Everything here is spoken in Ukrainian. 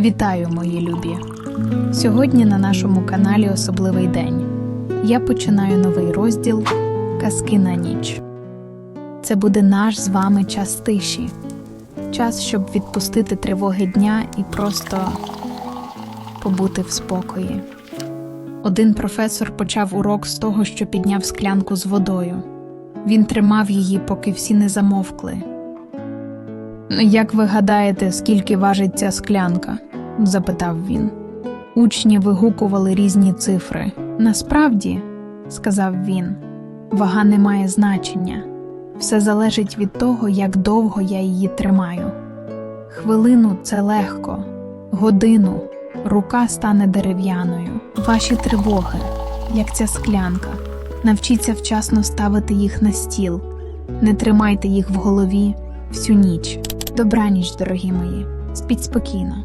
Вітаю, мої любі! Сьогодні на нашому каналі особливий день. Я починаю новий розділ Казки на ніч. Це буде наш з вами час тиші, час, щоб відпустити тривоги дня і просто побути в спокої. Один професор почав урок з того, що підняв склянку з водою. Він тримав її, поки всі не замовкли. Як ви гадаєте, скільки важить ця склянка? Запитав він. Учні вигукували різні цифри. Насправді, сказав він, вага не має значення. Все залежить від того, як довго я її тримаю. Хвилину це легко, годину рука стане дерев'яною. Ваші тривоги, як ця склянка. Навчіться вчасно ставити їх на стіл. Не тримайте їх в голові всю ніч. Добраніч, дорогі мої. Спіть спокійно.